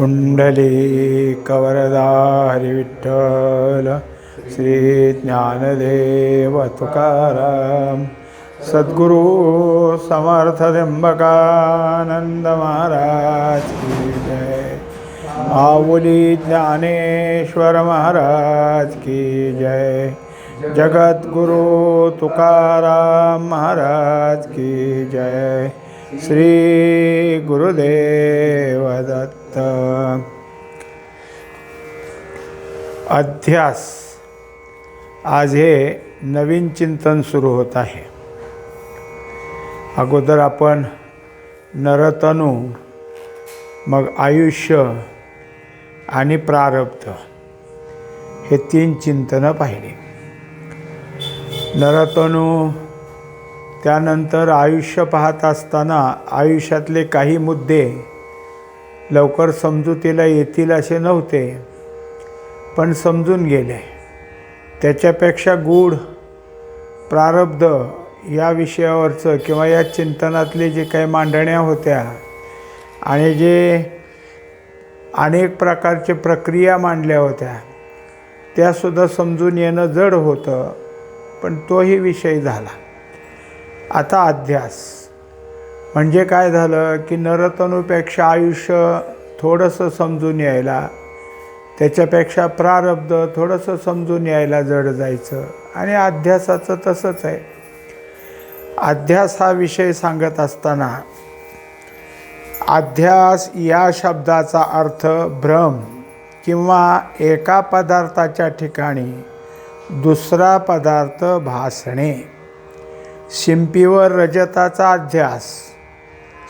कुंडली कवरदारी विठ्ठल श्री ज्ञानदेव तुकाराम सद्गुरु समर्थ त्र्यंबकानंद महाराज की जय। माऊली ज्ञानेश्वर महाराज की जय। जगद्गुरु तुकाराम महाराज की जय। श्री गुरुदेव दत्त अध्यास. आज हे नवीन चिंतन सुरू होत आहे. अगोदर आपण नरतनू मग आयुष्य आणि प्रारब्ध हे तीन चिंतनं पाहिली. नरतनू त्यानंतर आयुष्य पाहत असताना आयुष्यातले काही मुद्दे लवकर समजुतीला येतील असे नव्हते पण समजून गेले. त्याच्यापेक्षा गूढ प्रारब्ध या विषयावरचं किंवा या चिंतनातले जे काही मांडण्या होत्या आणि जे अनेक प्रकारचे प्रक्रिया मांडल्या होत्या त्यासुद्धा समजून येणं जड होतं पण तोही विषय झाला. आता अध्यास. म्हणजे काय झालं की नरतनूपेक्षा आयुष्य थोडंसं समजून यायला त्याच्यापेक्षा प्रारब्ध थोडंसं समजून यायला जड जायचं आणि अध्यासाचं तसंच आहे. अध्यास हा विषय सांगत असताना अध्यास या शब्दाचा अर्थ भ्रम किंवा एका पदार्थाच्या ठिकाणी दुसरा पदार्थ भासणे. शिंपीवर रजताचा अध्यास.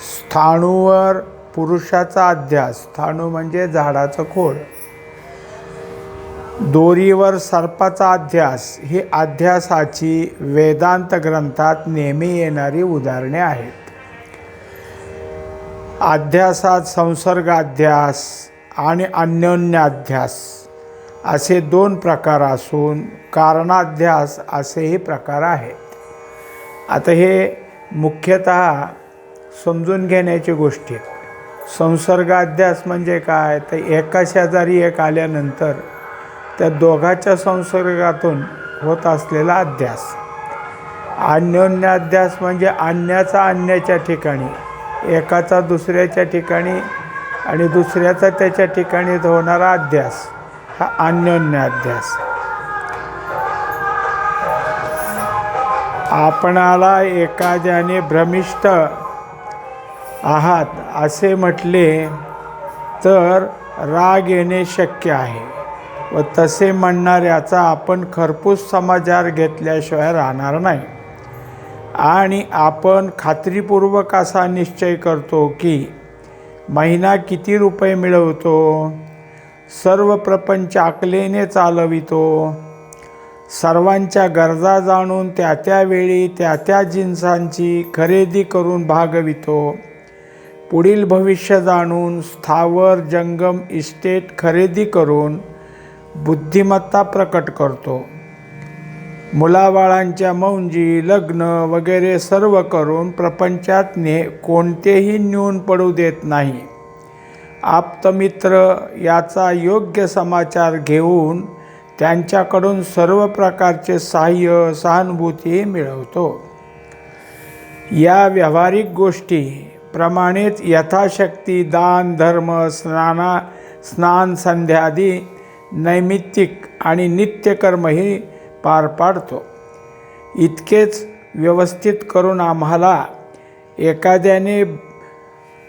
स्थाणूवर पुरुषाचा अध्यास. स्थाणू म्हणजे झाडाचं खोड दोरीवर सर्पाचा अध्यास. ही अध्यासाची वेदांत ग्रंथात नेहमी येणारी उदाहरणे आहेत. अध्यासात संसर्गाध्यास आणि अन्योन्याध्यास असे दोन प्रकार असून कारणाध्यास असेही प्रकार आहेत. आता हे मुख्यतः समजून घेण्याची गोष्टी आहेत संसर्गाध्यास म्हणजे काय? तर एका शेजारी एक आल्यानंतर त्या दोघाच्या संसर्गातून होत असलेला अध्यास. अन्योन्याध्यास म्हणजे अन्याचा अन्याच्या ठिकाणी एकाचा दुसऱ्याच्या ठिकाणी आणि दुसऱ्याचा त्याच्या ठिकाणी होणारा अध्यास. हा अन्योन्याध्यास आपणाला एखाद्याने भ्रमिष्ट आहात असे म्हटले तर राग येणे शक्य आहे व तसे म्हणणाऱ्याचा आपण खरपूस समाचार घेतल्याशिवाय राहणार नाही. आणि आपण खात्रीपूर्वक असा निश्चय करतो की महिना किती रुपये मिळवतो? सर्व प्रपंच आकलेने चालवितो. सर्वांच्या गरजा जाणून त्या त्यावेळी त्या त्या जिन्सांची खरेदी करून भागवितो. पुढील भविष्य जाणून स्थावर जंगम इस्टेट खरेदी करून बुद्धिमत्ता प्रकट करतो. मुलाबाळांच्या मौंजी लग्न वगैरे सर्व करून प्रपंचात ने कोणतेही न्यून पडू देत नाही. आप्तमित्र याचा योग्य समाचार घेऊन त्यांच्याकडून सर्व प्रकारचे सहाय्य सहानुभूती मिळवतो. या व्यावहारिक गोष्टी प्रमाणेच यथाशक्ती दान धर्म स्नाना स्नान संध्यादी नैमित्तिक आणि नित्यकर्मही पार पाडतो. इतकेच व्यवस्थित करून आम्हाला एखाद्याने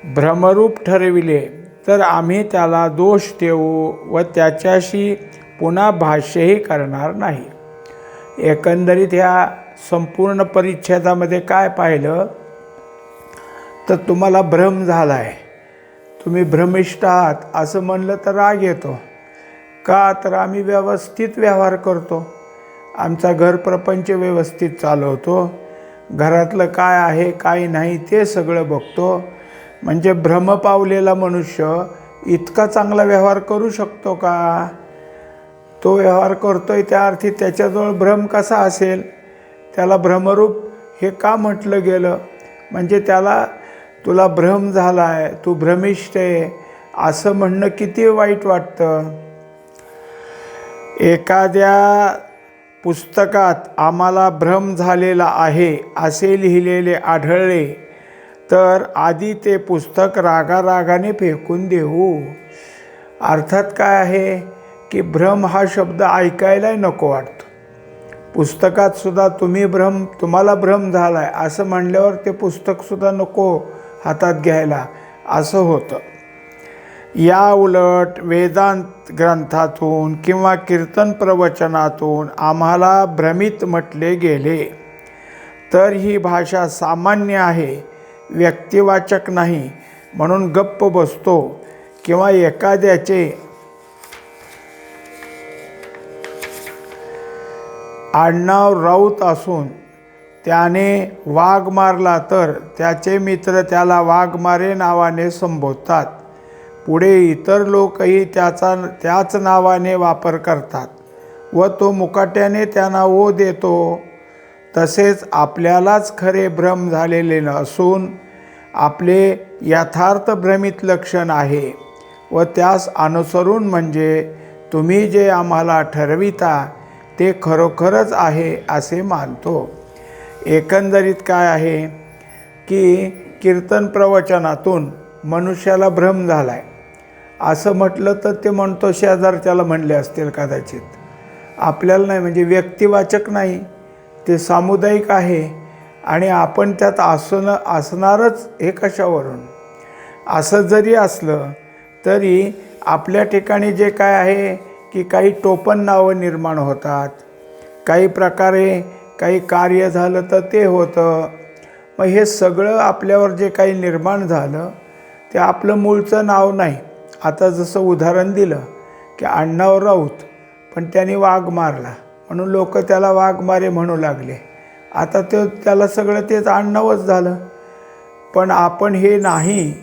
भ्रमरूप ठरविले तर आम्ही त्याला दोष देऊ व त्याच्याशी पुन्हा भाष्यही करणार नाही. एकंदरीत ह्या संपूर्ण परिच्छेदामध्ये काय पाहिलं? तर तुम्हाला भ्रम झाला आहे तुम्ही भ्रमिष्ठ आहात असं म्हणलं तर राग येतो. का तर आम्ही व्यवस्थित व्यवहार करतो. आमचा घर प्रपंच व्यवस्थित चालवतो. घरातलं काय आहे काय नाही ते सगळं बघतो. म्हणजे भ्रम पावलेला मनुष्य इतका चांगला व्यवहार करू शकतो का? तो व्यवहार करतोय त्या अर्थी त्याच्याजवळ भ्रम कसा असेल? त्याला भ्रमरूप हे का म्हटलं गेलं? म्हणजे त्याला तुला भ्रम झाला आहे तू भ्रमिष्ठ आहे. असं म्हणणं किती वाईट वाटतं? एखाद्या पुस्तकात आम्हाला भ्रम झालेला आहे असे लिहिलेले आढळले तर आधी ते पुस्तक रागारागाने फेकून देऊ. अर्थात काय आहे? की भ्रम हा शब्द ऐकायलाही नको वाटतो. पुस्तकातसुद्धा तुम्ही भ्रम तुम्हाला भ्रम झाला आहे असं म्हणल्यावर ते पुस्तकसुद्धा नको हातात घ्यायला. असं होतं. या उलट वेदांत ग्रंथातून किंवा कीर्तन प्रवचनातून आम्हाला भ्रमित म्हटले गेले. तर ही भाषा सामान्य आहे व्यक्तिवाचक नाही म्हणून गप्प बसतो किंवा एखाद्याचे आडनाव राऊत असून त्याने वाघ मारला तर त्याचे मित्र त्याला वाघमारे नावाने संबोधतात. पुढे इतर लोकही त्याचा त्याच नावाने वापर करतात व तो मुकाट्याने त्यांना ओ देतो. तसेच आपल्यालाच खरे भ्रम झालेले नसून आपले यथार्थ भ्रमित लक्षण आहे व त्यास अनुसरून म्हणजे तुम्ही जे आम्हाला ठरविता ते खरोखरच आहे असे मानतो. एकंदरीत काय आहे? की कीर्तन प्रवचनातून मनुष्याला भ्रम झाला आहे असं म्हटलं तर ते म्हणतो शेजारच्याला म्हणले असतील कदाचित. आपल्याला नाही म्हणजे व्यक्तिवाचक नाही. ते सामुदायिक आहे आणि आपण त्यात असणं असणारच हे कशावरून? असं जरी असलं तरी आपल्या ठिकाणी जे काय आहे की काही टोपण नावं निर्माण होतात. काही प्रकारे काही कार्य झालं तर ते होतं. मग हे सगळं आपल्यावर जे काही निर्माण झालं ते आपलं मूळचं नाव नाही. आता जसं उदाहरण दिलं की अण्णाव राऊत पण त्यांनी वाघ मारला. म्हणून लोक त्याला वाघमारे म्हणू लागले. आता ते त्याला सगळं तेच अण्णावच झालं. पण आपण हे नाही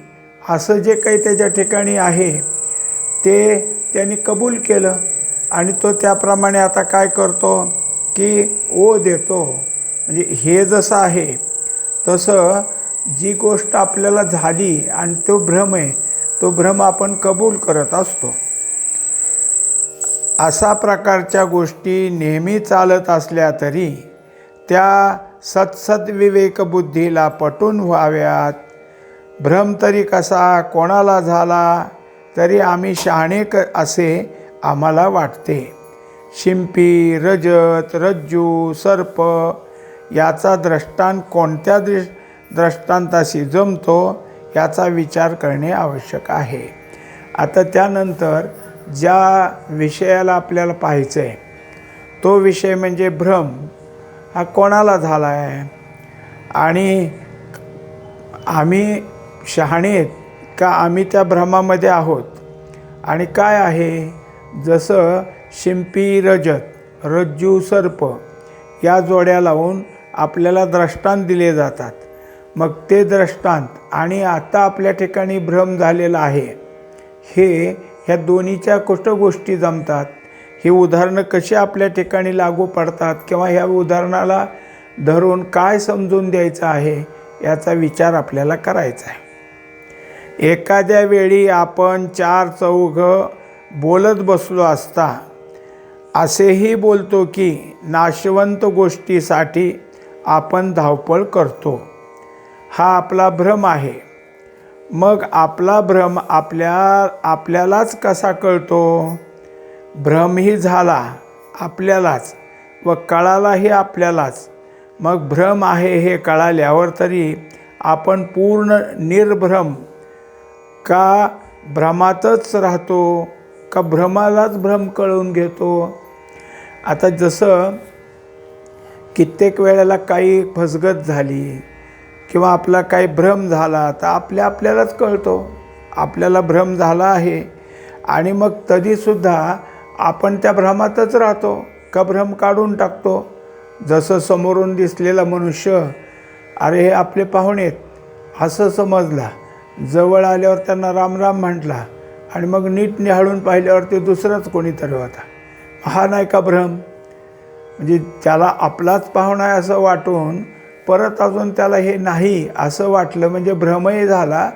असं जे काही त्याच्या ठिकाणी आहे ते त्यांनी कबूल केलं आणि तो त्याप्रमाणे आता काय करतो? की ओ देतो. म्हणजे हे जसं आहे तसं जी गोष्ट आपल्याला झाली आणि तो भ्रम आहे तो भ्रम आपण कबूल करत असतो. अशा प्रकारच्या गोष्टी नेहमी चालत असल्या तरी त्या सत्सद्विवेकबुद्धीला पटून व्हाव्यात. भ्रम तरी कसा कोणाला झाला तरी आम्ही शहाणे क असे आम्हाला वाटते. शिंपी रजत रज्जू सर्प याचा दृष्टांत कोणत्या दृ दृष्टांताशी जमतो याचा विचार करणे आवश्यक आहे. आता त्यानंतर ज्या विषयाला आपल्याला पाहायचं आहे तो विषय म्हणजे भ्रम. हा कोणाला झाला आहे आणि आम्ही शहाणेत का आम्ही त्या भ्रमामध्ये आहोत? आणि काय आहे? जसं शिंपी रजत रज्जू सर्प या जोड्या लावून आपल्याला द्रष्टांत दिले जातात. मग ते द्रष्टांत आणि आता आपल्या ठिकाणी भ्रम झालेला आहे. हे ह्या दोन्हीच्या कुष्ट गोष्टी जमतात. ही उदाहरणं कशी आपल्या ठिकाणी लागू पडतात किंवा ह्या उदाहरणाला धरून काय समजून द्यायचं आहे याचा विचार आपल्याला करायचा आहे. एखाद्या वेळी आपण चार चौघ बोलत बसलो असता असेही बोलतो की नाशवंत गोष्टीसाठी आपण धावपळ करतो. हा आपला भ्रम आहे. मग आपला भ्रम आपल्या आपल्यालाच कसा कळतो? भ्रमही झाला आपल्यालाच व कळालाही आपल्यालाच. मग भ्रम आहे हे कळाल्यावर तरी आपण पूर्ण निर्भ्रम का भ्रमातच राहतो? का भ्रमालाच भ्रम कळवून घेतो? आता जसं कित्येक वेळेला काही फसगत झाली किंवा आपला काही भ्रम झाला तर आपल्या आपल्यालाच कळतो. आपल्याला भ्रम झाला आहे आणि मग तरीसुद्धा आपण त्या भ्रमातच राहतो का भ्रम काढून टाकतो? जसं समोरून दिसलेला मनुष्य अरे हे आपले पाहुणेत असं समजला. जवळ आल्यावर त्यांना रामराम म्हटला. आणि मग नीट निहाळून पाहिल्यावर ते दुसराच कोणीतरी होता. हा नाही का भ्रम म्हणजे त्याला आपलाच पाहुणा आहे असं वाटून परत अजून त्याला हे नाही असं वाटलं म्हणजे भ्रमही झाला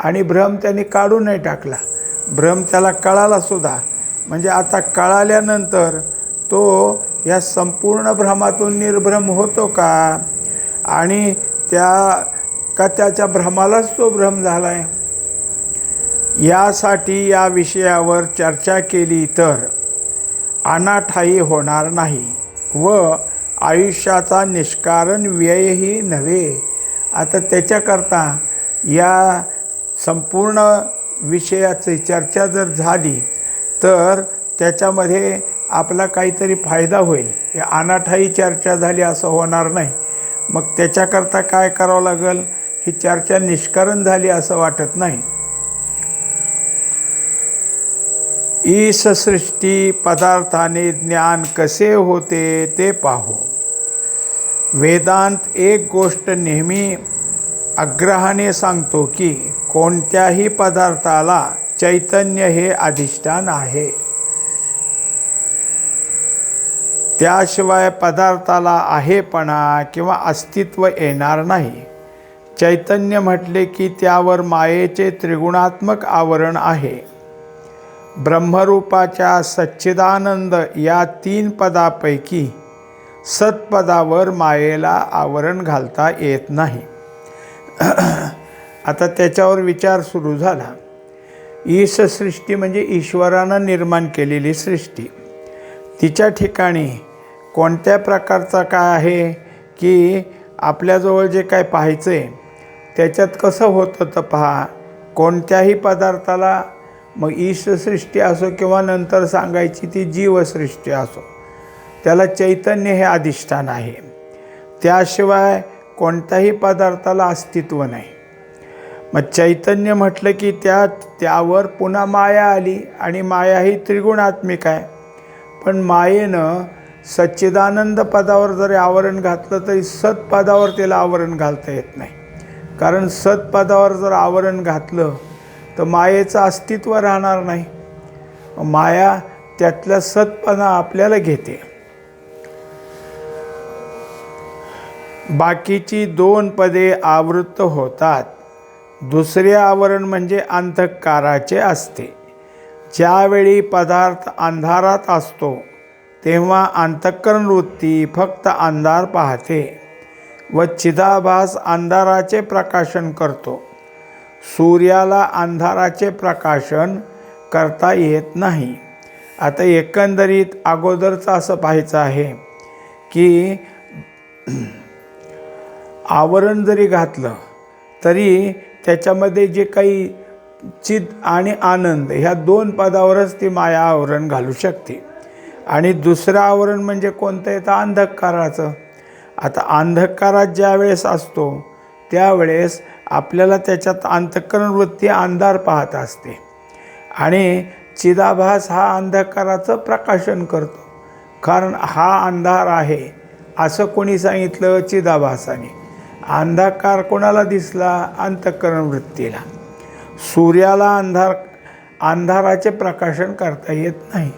आणि भ्रम त्याने काढून नाही टाकला. भ्रम त्याला कळाला सुद्धा. म्हणजे आता कळाल्यानंतर तो या संपूर्ण भ्रमातून निर्भ्रम होतो का? आणि त्या का त्याच्या भ्रमालाच तो भ्रम झाला आहे यासाठी या विषयावर चर्चा केली तर अनाठाई होणार नाही व आयुष्याचा निष्कारण व्ययही नव्हे. आता त्याच्याकरता या संपूर्ण विषयाची चर्चा जर झाली तर त्याच्यामध्ये आपला काहीतरी फायदा होईल. हे अनाठाई चर्चा झाली असं होणार नाही. मग त्याच्याकरता काय करावं लागेल? ही चर्चा निष्कारण झाली असं वाटत नाही. ईश पदार्थाने ज्ञान कसे होते ते पाहू. वेदांत एक गोष्ट नेहमी आग्रहाने सांगतो की कोणत्याही पदार्थाला चैतन्य हे अधिष्ठान आहे. त्याशिवाय पदार्थाला आहेपणा किंवा अस्तित्व येणार नाही. चैतन्य म्हटले की त्यावर मायेचे त्रिगुणात्मक आवरण आहे. ब्रह्मरूपाच्या सच्चिदानंद या तीन पदापैकी सत्पदावर मायेला आवरण घालता येत नाही. आता त्याच्यावर विचार सुरू झाला. ईश सृष्टी म्हणजे ईश्वरानं निर्माण केलेली सृष्टी. तिच्या ठिकाणी कोणत्या प्रकारचा काय आहे की आपल्याजवळ जे काय पाहायचं आहे त्याच्यात कसं होतं तर पहा कोणत्याही पदार्थाला मग ईशसृष्टी असो किंवा नंतर सांगायची ती जीवसृष्टी असो त्याला चैतन्य हे अधिष्ठान आहे. त्याशिवाय कोणत्याही पदार्थाला अस्तित्व नाही. मग चैतन्य म्हटलं की त्या त्यावर पुन्हा माया आली आणि माया ही त्रिगुणात्मिक आहे. पण मायेनं सच्चिदानंद पदावर जरी आवरण घातलं तरी सत्पदावर त्याला आवरण घालता येत नाही. कारण सत्पदावर जर आवरण घातलं तर मायेचं अस्तित्व राहणार नाही. माया त्यातल्या सत्पणा आपल्याला घेते. बाकीची दोन पदे आवृत्त होतात. दुसरे आवरण म्हणजे अंधकाराचे असते. ज्यावेळी पदार्थ अंधारात असतो तेव्हा अंतःकरण वृत्ती फक्त अंधार पाहते व चिदाभास अंधाराचे प्रकाशन करतो. सूर्याला अंधाराचे प्रकाशन करता येत नाही. आता एकंदरीत अगोदरचं असं पाहायचं आहे की आवरण जरी घातलं तरी त्याच्यामध्ये जे काही चिद आणि आनंद ह्या दोन पदावरच ती माया आवरण घालू शकते. आणि दुसरं आवरण म्हणजे कोणतं येतं अंधकाराचं. आता अंधकारात ज्या वेळेस असतो त्यावेळेस आपल्याला त्याच्यात अंतःकरण वृत्ती अंधार पाहत असते. आणि चिदाभास हा अंधकाराचं प्रकाशन करतो. कारण हा अंधार आहे असं कोणी सांगितलं चिदाभासाने. अंधकार कोणाला दिसला? अंतःकरण वृत्तीला सूर्याला अंधार अंधाराचे प्रकाशन करता येत नाही.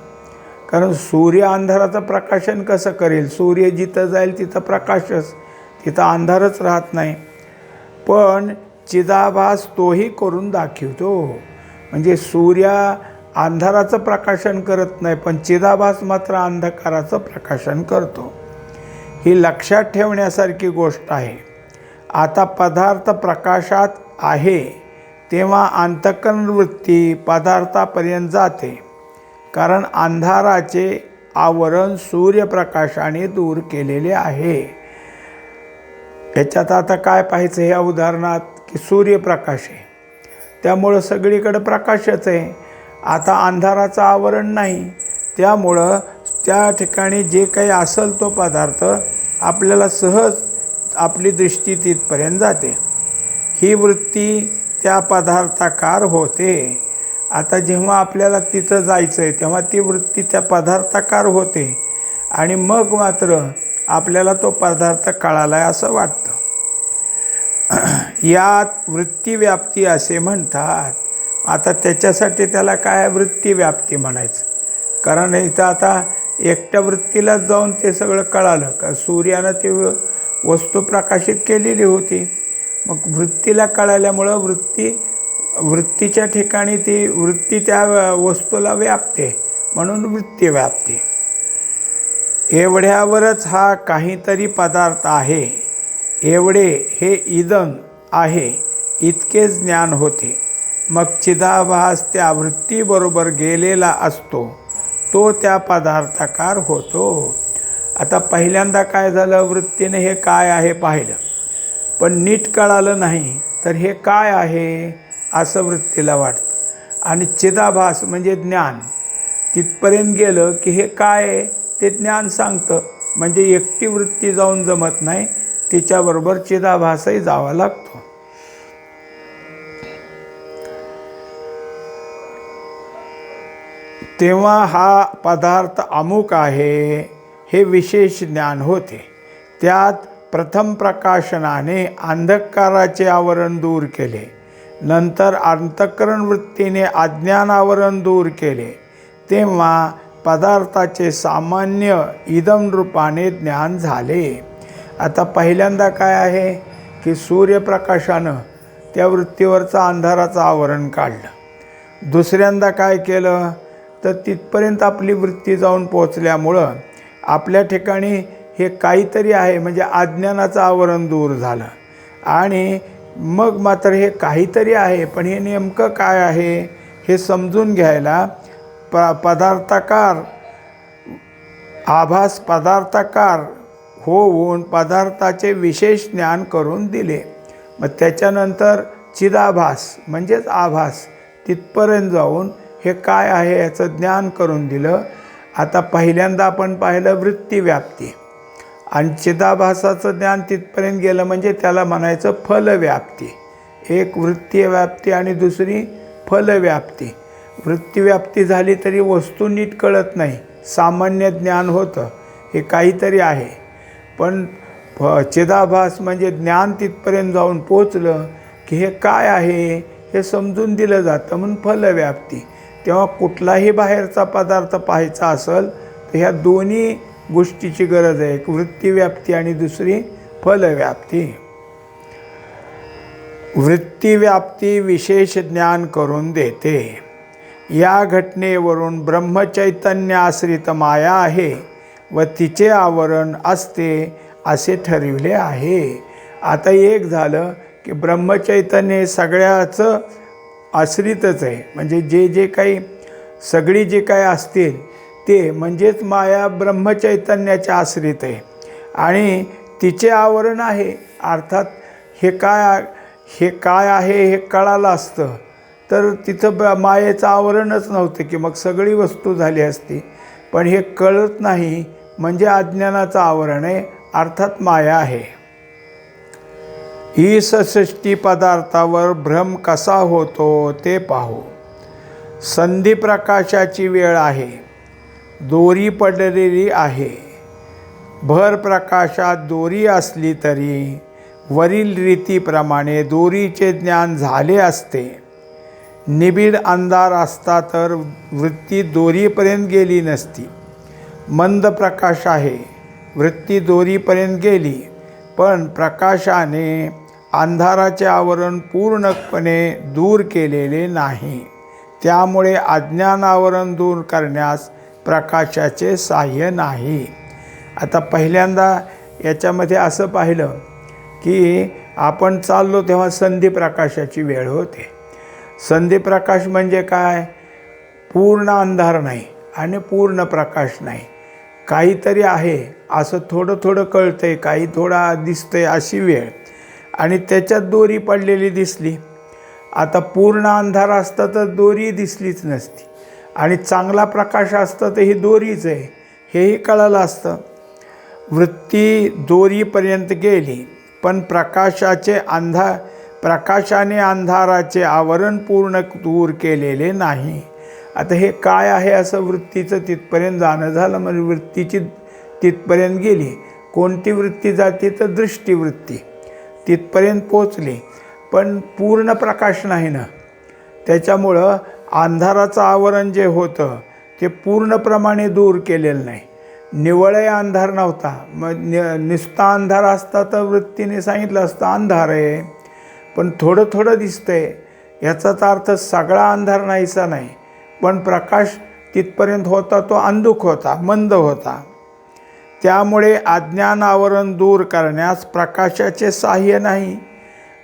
कारण सूर्य अंधाराचं प्रकाशन कसं करेल? सूर्य जिथं जाईल तिथं प्रकाशच तिथं अंधारच राहत नाही. पण चिदाभास तोही करून दाखवतो. म्हणजे सूर्य अंधाराचं प्रकाशन करत नाही पण चिदाभास मात्र अंधकाराचं प्रकाशन करतो. ही लक्षात ठेवण्यासारखी गोष्ट आहे. आता पदार्थ प्रकाशात आहे तेव्हा अंतकरणवृत्ती पदार्थापर्यंत जाते. कारण अंधाराचे आवरण सूर्यप्रकाशाने दूर केलेले आहे. याच्यात आता काय पाहायचं ह्या उदाहरणात? की सूर्यप्रकाश आहे. त्यामुळं सगळीकडं प्रकाशच आहे. आता अंधाराचं आवरण नाही. त्यामुळं त्या ठिकाणी जे काही असेल तो पदार्थ आपल्याला सहज आपली दृष्टी तिथपर्यंत जाते. ही वृत्ती त्या पदार्थाकार होते. आता जेव्हा आपल्याला तिथं जायचं आहे तेव्हा ती वृत्ती त्या पदार्थाकार होते. आणि मग मात्र आपल्याला तो पदार्थ कळाला आहे असं वाटतं. यात वृत्तीव्याप्ती असे म्हणतात. आता त्याच्यासाठी त्याला काय वृत्तीव्याप्ती म्हणायचं? कारण इथं आता एकट्या वृत्तीलाच जाऊन ते सगळं कळालं. का सूर्यानं ते वस्तू प्रकाशित केलेली होती. मग वृत्तीला कळाल्यामुळं वृत्ती वृत्तीच्या ठिकाणी ती वृत्ती त्या वस्तूला व्यापते. म्हणून वृत्ती व्यापते एवढ्यावरच हा काहीतरी पदार्थ आहे. एवढे हे इदन आहे इतकेच ज्ञान होते. मग चिदाभास त्या वृत्तीबरोबर गेलेला असतो. तो त्या पदार्थाकार होतो. आता पहिल्यांदा काय झालं? वृत्तीने हे काय आहे पाहिलं. पण नीट कळालं नाही तर हे काय आहे? असं वृत्तीला वाटतं. आणि चिदाभास म्हणजे ज्ञान. तिथपर्यंत गेलं की हे काय आहे? ते ज्ञान सांगतं. म्हणजे एकटी वृत्ती जाऊन जमत नाही तिच्याबरोबर चिदाभासही जावा लागतो. तेव्हा हा पदार्थ अमुक आहे हे विशेष ज्ञान होते. त्यात प्रथम प्रकाशनाने अंधकाराचे आवरण दूर केले. नंतर अंतकरण वृत्तीने अज्ञानावरण दूर केले. तेव्हा पदार्थाचे सामान्य इदम रूपाने ज्ञान झाले. आता पहिल्यांदा काय आहे की सूर्यप्रकाशानं त्या वृत्तीवरचा अंधाराचं आवरण काढलं. दुसऱ्यांदा काय केलं? तर तिथपर्यंत आपली वृत्ती जाऊन पोचल्यामुळं आपल्या ठिकाणी हे काहीतरी आहे म्हणजे अज्ञानाचं आवरण दूर झालं. आणि मग मात्र हे काहीतरी आहे पण हे नेमकं काय आहे हे समजून घ्यायला प पदार्थाकार आभास पदार्थाकार होऊन पदार्थाचे विशेष ज्ञान करून दिले. मग त्याच्यानंतर चिदाभास म्हणजेच आभास तिथपर्यंत जाऊन हे काय आहे याचं ज्ञान करून दिलं. आता पहिल्यांदा आपण पाहिलं वृत्तीव्याप्ती. आणि चिदाभासाचं ज्ञान तिथपर्यंत गेलं म्हणजे त्याला म्हणायचं फलव्याप्ती. एक वृत्तीय व्याप्ती आणि दुसरी फलव्याप्ती. वृत्तीव्याप्ती झाली तरी वस्तू नीट कळत नाही. सामान्य ज्ञान होतं. हे काहीतरी आहे. पण फ चिदाभास म्हणजे ज्ञान तिथपर्यंत जाऊन पोचलं की हे काय आहे हे समजून दिलं जातं म्हणून फलव्याप्ती. तेव्हा कुठलाही बाहेरचा पदार्थ पाहायचा असेल तर ह्या दोन्ही गोष्टीची गरज आहे. एक वृत्तीव्याप्ती आणि दुसरी फलव्याप्ती. वृत्तीव्याप्ती विशेष ज्ञान करून देते. या घटनेवरून ब्रह्मचैतन्य आश्रित माया आहे. व तिचे आवरण असते असे ठरविले आहे. आता एक झालं की ब्रह्मचैतन्य सगळ्याचं आश्रितच आहे. म्हणजे जे जे काही सगळी जे काही असतील ते म्हणजेच माया ब्रह्मचैतन्याच्या आश्रित आहे. आणि तिचे आवरण आहे. अर्थात हे काय हे काय आहे हे कळालं असतं. तर तिथं ब मायेचं आवरणच नव्हतं की मग सगळी वस्तू झाली असती. पण हे कळत नाही म्हणजे अज्ञानाचं आवरण आहे अर्थात माया आहे. ही सृष्टी पदार्थावर भ्रम कसा होतो ते पाहू. संधी प्रकाशाची वेळ आहे दोरी पडलेली आहे. भर प्रकाशात दोरी असली तरी वरील रीतीप्रमाणे दोरीचे ज्ञान झाले असते. निबिड अंधार असता तर वृत्ती दोरीपर्यंत गेली नसती. मंद प्रकाश आहे. वृत्ती दोरीपर्यंत गेली पण प्रकाशाने अंधाराचे आवरण पूर्णपणे दूर केलेले नाही. त्यामुळे अज्ञान आवरण दूर करण्यास प्रकाशाचे साह्य नाही. आता पहिल्यांदा याच्यामध्ये असं पाहिलं की आपण चाललो तेव्हा संधी प्रकाशाची वेळ होते. संधी प्रकाश म्हणजे काय? पूर्ण अंधार नाही आणि पूर्ण प्रकाश नाही. काहीतरी आहे. असं थोडं थोडं कळतंय काही थोडा दिसतंय अशी वेळ. आणि त्याच्यात दोरी पडलेली दिसली. आता पूर्ण अंधार असता तर दोरी दिसलीच नसती. आणि चांगला प्रकाश असता तर ही दोरीच आहे. हेही कळालं असतं. वृत्ती दोरीपर्यंत गेली. पण प्रकाशाचे अंधा प्रकाशाने अंधाराचे आवरण पूर्ण दूर केलेले नाही. आता हे काय आहे असं वृत्तीचं तिथपर्यंत जाणं झालं म्हणजे वृत्तीची तिथपर्यंत गेली. कोणती वृत्ती जाते? तर दृष्टीवृत्ती. तिथपर्यंत पोचली पण पूर्ण प्रकाश नाही ना. त्याच्यामुळं अंधाराचं आवरण जे होतं ते पूर्णप्रमाणे दूर केलेलं नाही. निवळही अंधार नव्हता. मग नि नुसता अंधार असता तर वृत्तीने सांगितलं असतं अंधार आहे. पण थोडं थोडं दिसतंय. याचाच अर्थ सगळा अंधार नाहीसा नाही. पण प्रकाश तिथपर्यंत होता तो अंधुक होता मंद होता. त्यामुळे अज्ञान आवरण दूर करण्यास प्रकाशाचे सहाय्य नाही.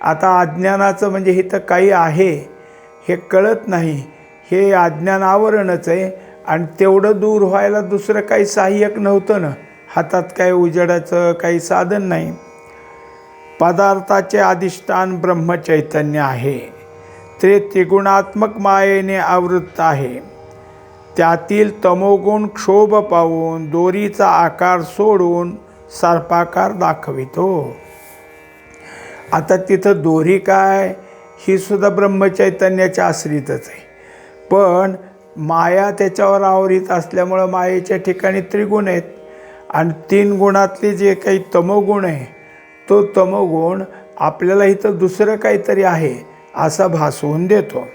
आता अज्ञानाचं म्हणजे इथं काही आहे हे कळत नाही. हे अज्ञान आवरणच आहे आणि तेवढं दूर व्हायला दुसरं काही सहाय्यक नव्हतं ना. हातात काही उजेडाचं काही साधन नाही. पदार्थाचे अधिष्ठान ब्रह्मचैतन्य आहे. ते त्रिगुणात्मक मायेने आवृत्त आहे. त्यातील तमोगुण क्षोभ पाहून दोरीचा आकार सोडून सर्पाकार दाखवितो. आता तिथं दोरी काय? ही सुद्धा ब्रह्मचैतन्याच्या आश्रितच आहे. पण माया त्याच्यावर आवरीत असल्यामुळं मायेच्या ठिकाणी त्रिगुण आहेत. आणि तीन गुणातले जे काही तमोगुण आहे तो तमोगुण आपल्याला इथं दुसरं काहीतरी आहे. असा भासवून देतो.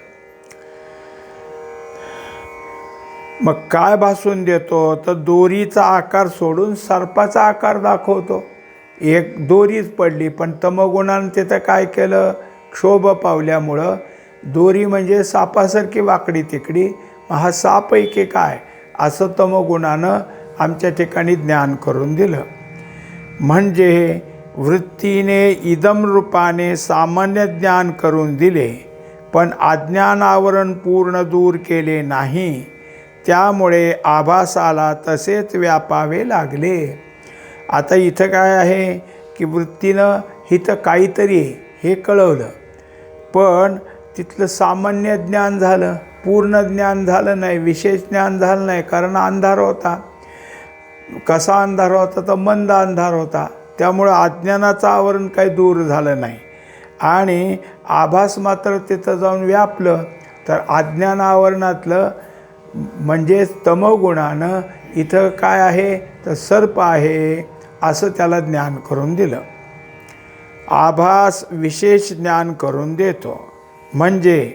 मग काय भासून देतो? तर दोरीचा आकार सोडून सर्पाचा आकार दाखवतो. एक दोरीच पडली पण तमगुणानं तिथं काय केलं? क्षोभ पावल्यामुळं. दोरी म्हणजे सापासारखी वाकडी तिकडी. मग हा सापैकी काय? असं तमगुणानं आमच्या ठिकाणी ज्ञान करून दिलं. म्हणजे वृत्तीने इदम रूपाने सामान्य ज्ञान करून दिले पण अज्ञानावरण पूर्ण दूर केले नाही. त्यामुळे आभासाला तसेच व्यापावे लागले. आता इथं काय आहे की वृत्तीनं इथं काहीतरी हे कळवलं. पण तिथलं सामान्य ज्ञान झालं पूर्ण ज्ञान झालं नाही विशेष ज्ञान झालं नाही कारण अंधार होता. कसा अंधार होता? तर मंद अंधार होता. त्यामुळं अज्ञानाचं आवरण काही दूर झालं नाही. आणि आभास मात्र तिथं जाऊन व्यापलं. तर अज्ञान आवरणातलं म्हणजेच तमगुणानं इथं काय आहे? तर सर्प आहे असं त्याला ज्ञान करून दिलं. आभास विशेष ज्ञान करून देतो. म्हणजे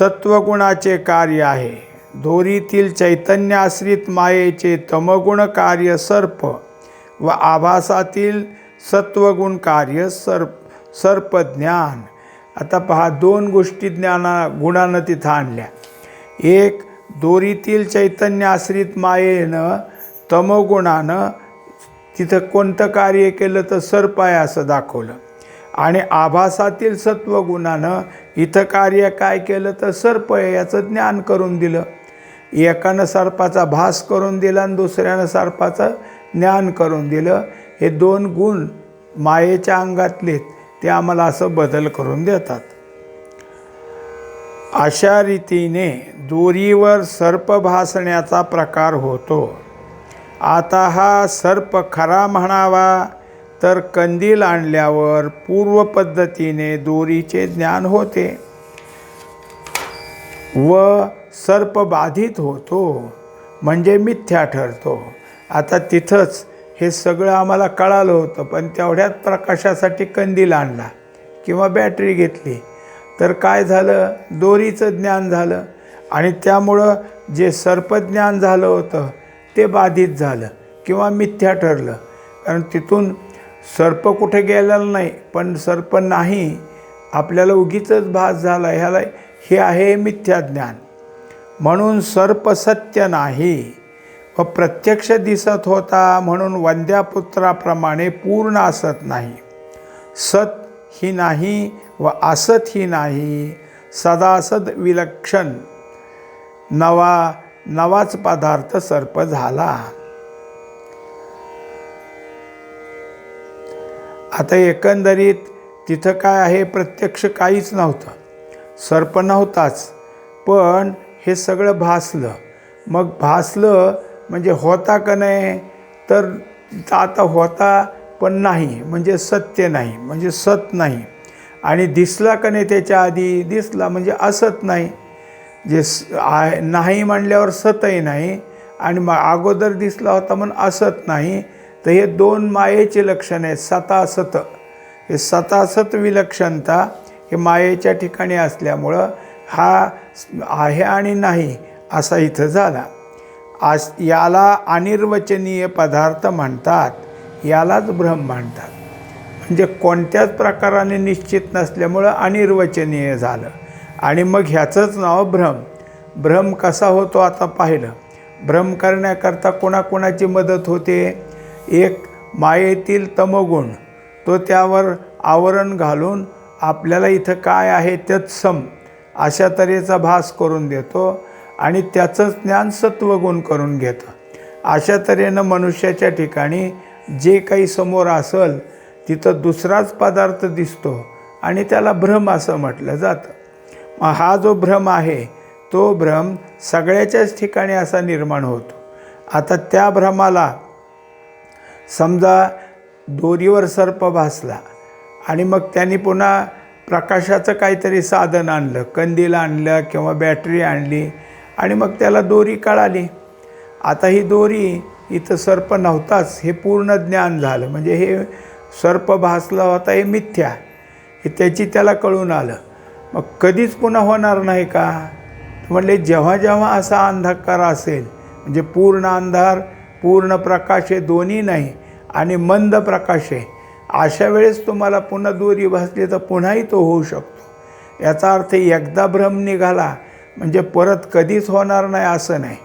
सत्वगुणाचे कार्य आहे. दोरीतील चैतन्य आश्रित मायेचे तमगुण कार्य सर्प. व आभासातील सत्वगुण कार्य सर्प सर्पज्ञान. आता पहा दोन गोष्टी ज्ञाना गुणानं तिथं आणल्या. एक दोरीतील चैतन्य आश्रित मायेनं तमोगुणानं तिथं कोणतं कार्य केलं तर सर्प आहे असं दाखवलं. आणि आभासातील सत्वगुणानं इथं कार्य काय केलं तर सर्प आहे याचं ज्ञान करून दिलं. एकानं सर्पाचा भास करून दिला आणि दुसऱ्यानं सर्पाचं ज्ञान करून दिलं. हे दोन गुण मायेच्या अंगातलेत ते आम्हाला असं बदल करून देतात. अशा रीतीने दोरीवर सर्प भासण्याचा प्रकार होतो. आता हा सर्प खरा म्हणावा तर कंदील आणल्यावर पूर्व पद्धतीने दोरीचे ज्ञान होते व सर्प बाधित होतो म्हणजे मिथ्या ठरतो. आता तिथंच हे सगळं आम्हाला कळालं होतं पण तेवढ्याच प्रकाशासाठी कंदील आणला किंवा बॅटरी घेतली. तर काय झालं? दोरीचं ज्ञान झालं आणि त्यामुळं जे सर्पज्ञान झालं होतं ते बाधित झालं किंवा मिथ्या ठरलं. कारण तिथून सर्प कुठे गेलेलं नाही पण सर्प नाही आपल्याला उगीच भास झाला. ह्याला हे आहे मिथ्या ज्ञान. म्हणून सर्प सत्य नाही. व प्रत्यक्ष दिसत होता म्हणून वंद्यापुत्राप्रमाणे पूर्ण असत नाही. सत ही नाही व असत ही नाही सदासद विलक्षण नवा नवाच पदार्थ सर्प झाला. आता एकंदरीत तिथं काय आहे प्रत्यक्ष काहीच नव्हतं. सर्प नव्हताच पण हे सगळं भासलं. मग भासलं म्हणजे होता का नाही तर आता होता पण नाही म्हणजे सत्य नाही म्हणजे सत नाही. आणि दिसला का नाही त्याच्या आधी? दिसला म्हणजे असत नाही. जे स आहे नाही म्हणल्यावर सतही नाही. आणि मग अगोदर दिसला होता म्हणून असत नाही. तर हे दोन मायेचे लक्षण आहेत सतासत. हे सतासत विलक्षणता हे मायेच्या ठिकाणी असल्यामुळं हा आहे आणि नाही असा इथं झाला. आस याला अनिर्वचनीय पदार्थ म्हणतात यालाच भ्रम म्हणतात. म्हणजे कोणत्याच प्रकाराने निश्चित नसल्यामुळं अनिर्वचनीय झालं. आणि मग ह्याचंच नाव भ्रम भ्रम कसा होतो आता पाहिलं. भ्रम करण्याकरता कोणाकोणाची मदत होते? एक मायेतील तमगुण. तो त्यावर आवरण घालून आपल्याला इथं काय आहे तत्सम अशा तऱ्हेचा भास करून देतो. आणि त्याचं ज्ञान सत्वगुण करून घेतं. अशा तऱ्हेनं मनुष्याच्या ठिकाणी जे काही समोर असेल तिथं दुसराच पदार्थ दिसतो आणि त्याला भ्रम असं म्हटलं जातं. मग हा जो भ्रम आहे तो भ्रम सगळ्याच्याच ठिकाणी असा निर्माण होतो. आता त्या भ्रमाला समजा दोरीवर सर्प भासला आणि मग त्यांनी पुन्हा प्रकाशाचं काहीतरी साधन आणलं कंदील आणलं किंवा बॅटरी आणली आणि मग त्याला दोरी कळाली. आता ही दोरी इथं सर्प नव्हताच हे पूर्ण ज्ञान झालं. म्हणजे हे सर्प भासला होता हे मिथ्या. हे त्याची त्याला कळून आलं. मग कधीच पुन्हा होणार नाही का? म्हणले जेव्हा जेव्हा असा अंधकार असेल म्हणजे पूर्ण अंधार पूर्ण प्रकाश हे दोन्ही नाही आणि मंद प्रकाश आहे अशा वेळेस तुम्हाला पुन्हा दोरी भासली तर पुन्हाही तो होऊ शकतो. याचा अर्थ एकदा भ्रम निघाला म्हणजे परत कधीच होणार नाही असं नाही.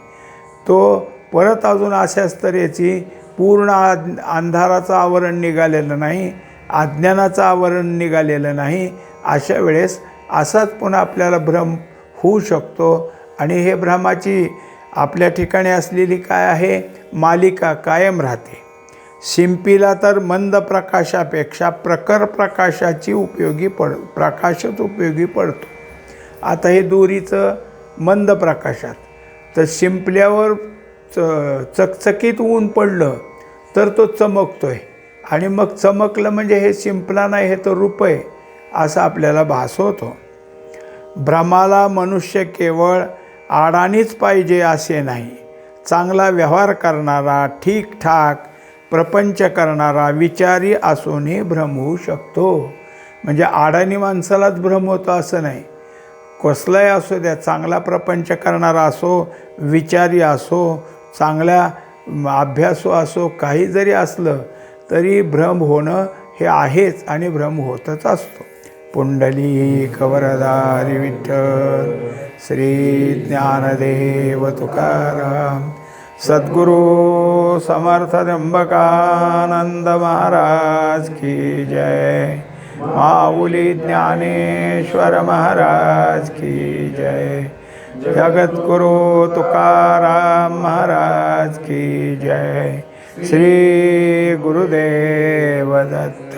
तो परत अजून अशाच तऱ्हेची पूर्ण अंधाराचं आवरण निघालेलं नाही अज्ञानाचं आवरण निघालेलं नाही अशा वेळेस असाच पुन्हा आपल्याला भ्रम होऊ शकतो. आणि हे भ्रमाची आपल्या ठिकाणी असलेली काय आहे? मालिका कायम राहते. शिंपीला तर मंद प्रकाशापेक्षा प्रखर प्रकाशाची उपयोगी पड प्रकाशच उपयोगी पडतो. आता हे दोरीचं मंद प्रकाशात. तर शिंपल्यावर च चकचकीत ऊन पडलं तर तो चमकतो आहे आणि मग चमकलं म्हणजे हे शिंपला नाही हे तर रूप आहे असं आपल्याला भास होतो. भ्रमाला मनुष्य केवळ आडानीच पाहिजे असे नाही. चांगला व्यवहार करणारा ठीकठाक प्रपंच करणारा विचारी असूनही भ्रम होऊ शकतो. म्हणजे आडाणी माणसालाच भ्रम होतो असं नाही. कसलाही असो द्या चांगला प्रपंच करणारा असो विचारी असो चांगल्या अभ्यासू असो काही जरी असलं तरी भ्रम होणं हे आहेच आणि भ्रम होतच असतो. पुंडली कवरदारी विठ्ठल श्री ज्ञानदेव तुकाराम सद्गुरु समर्थ त्र्यंबकानंद महाराज की जय. माऊली ज्ञानेश्वर महाराज की जय। जगद्गुरु तुकाराम महाराज की जय। श्री गुरुदेव दत्त।